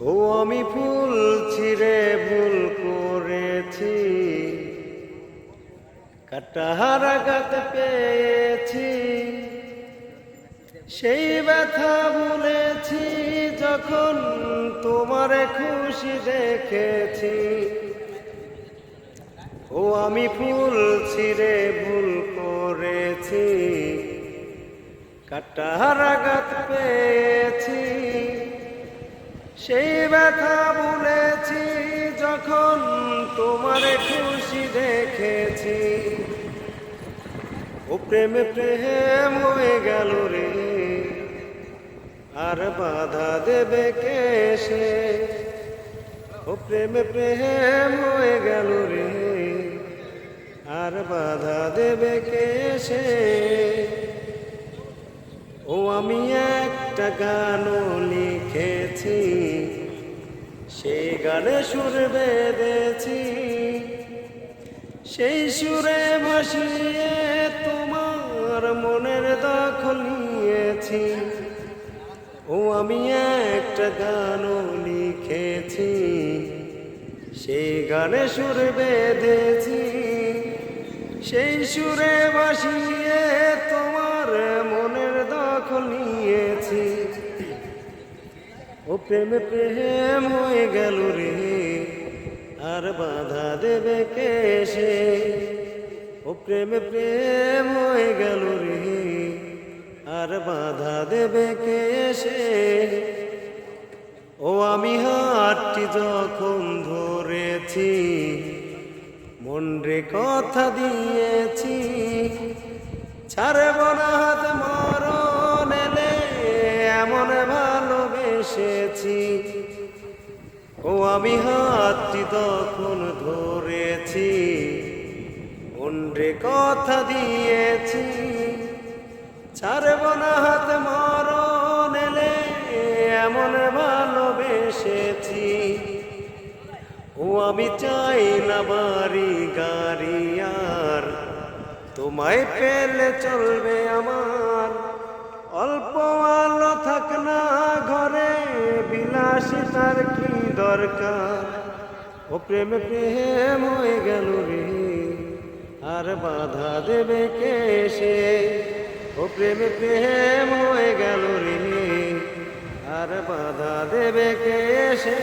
ও আমি ফুল ছিঁড়ে ভুল করেছি। কাটাহার আঘাত পেয়েছি। সেই ব্যথা ভুলেছি যখন তোমার খুশি দেখেছি। ও আমি ফুল ছিঁড়ে ভুল করেছি। কাটাহার আঘাত পেয়েছি। সেই ব্যথা বলেছি যখন তোমার খুশি দেখেছি। ও প্রেম প্রেম হয়ে গেল রে। আর বাধা দেবে কে সে? ও প্রেম প্রেম হয়ে গেল রে। আর বাধা দেবে কে সে? ও আমি একটা গানও লিখেছি। সেই গানে সুর বেঁধেছি, সেই সুরে ভাসিয়ে তোমার মনের দখল নিয়েছি ও, আমি একটা গানও লিখেছি সেই গানে সুর বেঁধেছি, সেই সুরে ভাসিয়ে তোমার প্রেম প্রেম হয়ে গেল রে। আর বাধা দেবে কে সে? ও প্রেম প্রেম হয়ে গেল রে। আর বাধা দেবে কে ও আমি হাতটি যখন ধরেছি মনরে কথা দিয়েছি, ছাড়ব না হাত মরণ এলে এমন ভালোবেসেছি ও, আমি হাতটি তখন ধরেছি। মনরে কথা দিয়েছি। ছাড়ব না হাত মরণ এলে, এমন ভালোবেসেছি। ও, আমি চাই না বাড়ি, গাড়ি আর। তোমায় পেলে চলবে আমার। অল্প আলো থাক না ঘরে বিলাসিতার কি দরকার? ও প্রেম প্রেম হয়ে গেল রে, আর বাধা দেবে কে সে? ও প্রেম প্রেম হয়ে গেল রে, আর বাধা দেবে কে সে?